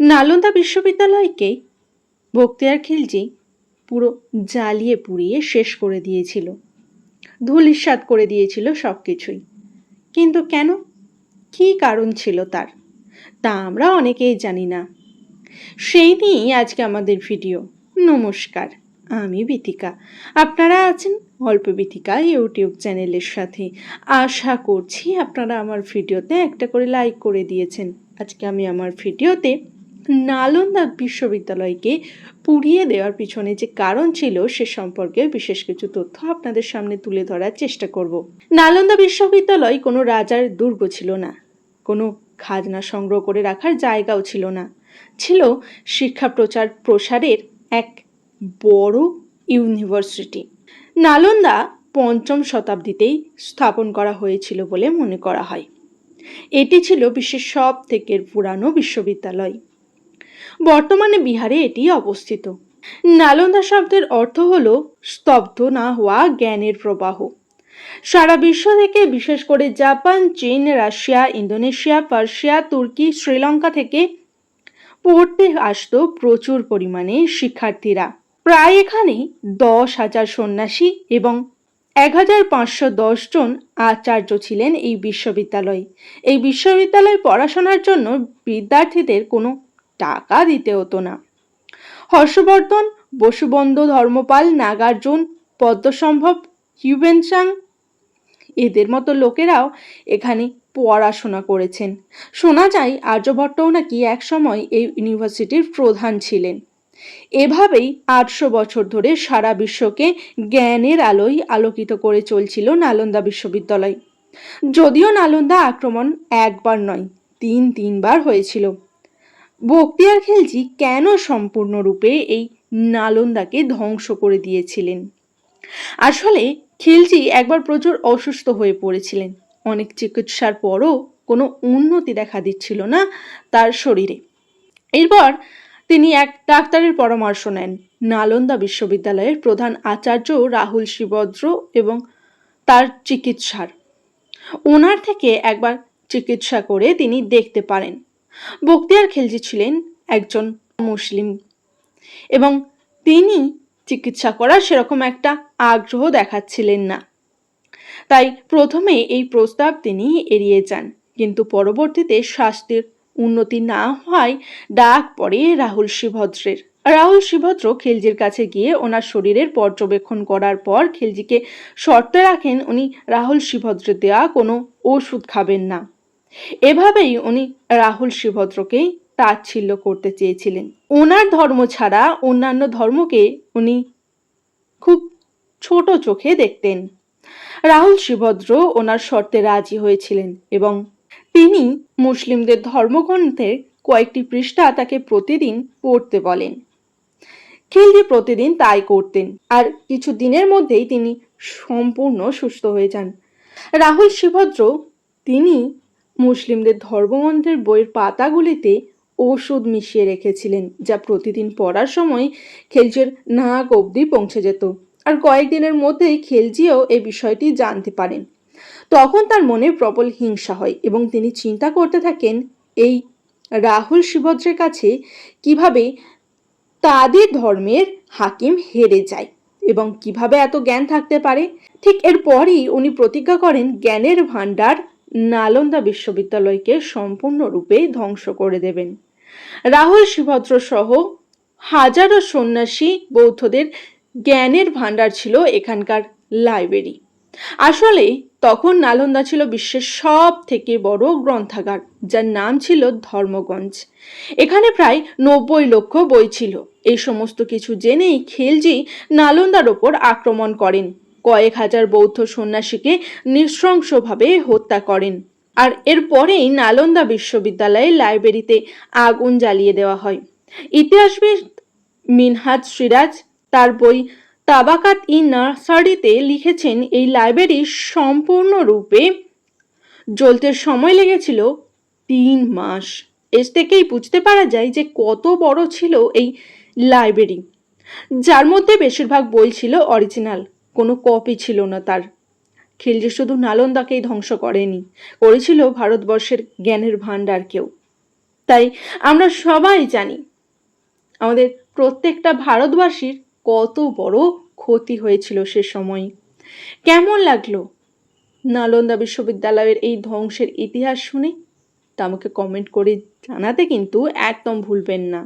নালন্দা বিশ্ববিদ্যালয়কে বক্তিয়ার খিলজি পুরো জ্বালিয়ে পুড়িয়ে শেষ করে দিয়েছিল। ধুলিস্বাদ করে দিয়েছিল সব কিছুই কিন্তু কেন? কী কারণ ছিল তার? তা আমরা অনেকেই জানি না। সেই নিয়েই আজকে আমাদের ভিডিও। নমস্কার, আমি বিথিকা আপনারা আছেন অল্প বিথিকা ইউটিউব চ্যানেলের সাথে। আশা করছি আপনারা আমার ভিডিওতে একটা করে লাইক করে দিয়েছেন। আজকে আমি আমার ভিডিওতে নালন্দা বিশ্ববিদ্যালয়কে পুড়িয়ে দেওয়ার পিছনে যে কারণ ছিল, সে সম্পর্কে বিশেষ কিছু তথ্য আপনাদের সামনে তুলে ধরার চেষ্টা করব। নালন্দা বিশ্ববিদ্যালয় কোনো রাজার দুর্গ ছিল না। কোনো খাজনা সংগ্রহ করে রাখার জায়গাও ছিল না। ছিল শিক্ষা প্রচার প্রসারের এক বড় ইউনিভার্সিটি। নালন্দা পঞ্চম শতাব্দীতেই স্থাপন করা হয়েছিল বলে মনে করা হয়। এটি ছিল বিশ্বের সব থেকে পুরানো বিশ্ববিদ্যালয়। বর্তমানে বিহারে এটি অবস্থিত। নালন্দা শব্দের অর্থ হল স্তব্ধ না হওয়া জ্ঞানের প্রবাহ। সারা বিশ্ব থেকে, বিশেষ করে জাপান, চীন, রাশিয়া, ইন্দোনেশিয়া, পার্সিয়া, তুর্কি, শ্রীলঙ্কা থেকে পড়তে আসতো প্রচুর পরিমাণে শিক্ষার্থীরা। প্রায় এখানে দশ হাজার সন্ন্যাসী এবং এক হাজার পাঁচশো দশ জন আচার্য ছিলেন এই বিশ্ববিদ্যালয়ে। এই বিশ্ববিদ্যালয়ে পড়াশোনার জন্য বিদ্যার্থীদের কোনো টাকা দিতে হতো না। হর্ষবর্ধন, বসুবন্ধু ধর্মপাল, নাগার্জুন, পদ্মসম্ভব, হিউবেনসাং এদের মতো লোকেরাও এখানে পড়াশোনা করেছেন। শোনা যায়, আর্যভট্টও নাকি একসময় এই ইউনিভার্সিটির প্রধান ছিলেন। এভাবেই আটশো বছর ধরে সারা বিশ্বকে জ্ঞানের আলোয় আলোকিত করে চলছিল নালন্দা বিশ্ববিদ্যালয়। যদিও নালন্দা আক্রমণ একবার নয়, তিন তিনবার হয়েছিল। বক্তিয়ার খিলজি কেন সম্পূর্ণরূপে এই নালন্দাকে ধ্বংস করে দিয়েছিলেন? আসলে খিলজি একবার প্রচুর অসুস্থ হয়ে পড়েছিলেন। অনেক চিকিৎসার পরও কোনো উন্নতি দেখা দিচ্ছিল না তার শরীরে। এরপর তিনি এক ডাক্তারের পরামর্শ নেন। নালন্দা বিশ্ববিদ্যালয়ের প্রধান আচার্য রাহুল শ্রীভদ্র এবং তার চিকিৎসার। ওনার থেকে একবার চিকিৎসা করে তিনি দেখতে পারেন। বক্তিয়ার খিলজি ছিলেন একজন মুসলিম এবং তিনি চিকিৎসা করার সেরকম একটা আগ্রহ দেখাচ্ছিলেন না। তাই প্রথমে এই প্রস্তাব তিনি এড়িয়ে যান, কিন্তু পরবর্তীতে স্বাস্থ্যের উন্নতি না হওয়ায় ডাক পড়ে রাহুল শিভদ্রের রাহুল শিভদ্র খিলজির কাছে গিয়ে ওনার শরীরের পর্যবেক্ষণ করার পর খিলজিকে শর্তে রাখেন, উনি রাহুল শিভদ্রের দেওয়া কোনো ওষুধ খাবেন না। এভাবেই উনি রাহুল শিভদ্রকেই তাচ্ছিল্য করতে চেয়েছিলেন। ওনার ধর্ম ছাড়া অন্যান্য ধর্মকে উনি খুব ছোট চোখে দেখতেন। রাহুল শিভদ্র ওনার শর্তে রাজি হয়েছিলেন এবং তিনি মুসলিমদের ধর্মগ্রন্থের কয়েকটি পৃষ্ঠা তাকে প্রতিদিন পড়তে বলেন। খিলজি প্রতিদিন তাই করতেন আর কিছু দিনের মধ্যেই তিনি সম্পূর্ণ সুস্থ হয়ে যান। রাহুল শিভদ্র তিনি মুসলিমদের ধর্মগ্রন্থের বইয়ের পাতাগুলিতে ওষুধ মিশিয়ে রেখেছিলেন, যা প্রতিদিন পড়ার সময় খেলজির নাক অবধি পৌঁছে যেত। আর কয়েকদিনের মধ্যেই খেলজিও এই বিষয়টি জানতে পারেন। তখন তার মনে প্রবল হিংসা হয় এবং তিনি চিন্তা করতে থাকেন, এই রাহুল শিভদ্রের কাছে কীভাবে তাদের ধর্মের হাকিম হেরে যায় এবং কীভাবে এত জ্ঞান থাকতে পারে? ঠিক এরপরই উনি প্রতিজ্ঞা করেন, জ্ঞানের ভাণ্ডার নালন্দা বিশ্ববিদ্যালয়কে সম্পূর্ণরূপে ধ্বংস করে দেবেন। রাহুল শিভদ্র সহ হাজারো সন্ন্যাসী বৌদ্ধদের জ্ঞানের ভাণ্ডার ছিল এখানকার লাইব্রেরি। আসলে তখন নালন্দা ছিল বিশ্বের সব থেকে বড় গ্রন্থাগার, যার নাম ছিল ধর্মগঞ্জ। এখানে প্রায় নব্বই লক্ষ বই ছিল। এই সমস্ত কিছু জেনেই খিলজি নালন্দার ওপর আক্রমণ করেন। কয়েক হাজার বৌদ্ধ সন্ন্যাসীকে নৃশংসভাবে হত্যা করেন। আর এরপরেই নালন্দা বিশ্ববিদ্যালয়ের লাইব্রেরিতে আগুন জ্বালিয়ে দেওয়া হয়। ইতিহাসবিদ মিনহাজ সিরাজ তার বই তাবাকাত ই নার্সারিতে লিখেছেন, এই লাইব্রেরি সম্পূর্ণরূপে জ্বলতে সময় লেগেছিল তিন মাস। এর থেকেই বুঝতে পারা যায় যে কত বড় ছিল এই লাইব্রেরি, যার মধ্যে বেশিরভাগ বই ছিল অরিজিনাল। কোনো কপি ছিল না তার। খিলজি শুধু নালন্দাকেই ধ্বংস করেনি, করেছিল ভারতবর্ষের জ্ঞানের ভাণ্ডারকেও তাই আমরা সবাই জানি, আমাদের প্রত্যেকটা ভারতবাসীর কত বড় ক্ষতি হয়েছিল সে সময়। কেমন লাগল নালন্দা বিশ্ববিদ্যালয়ের এই ধ্বংসের ইতিহাস শুনে? তা আমাকে কমেন্ট করে জানাতে কিন্তু একদম ভুলবেন না।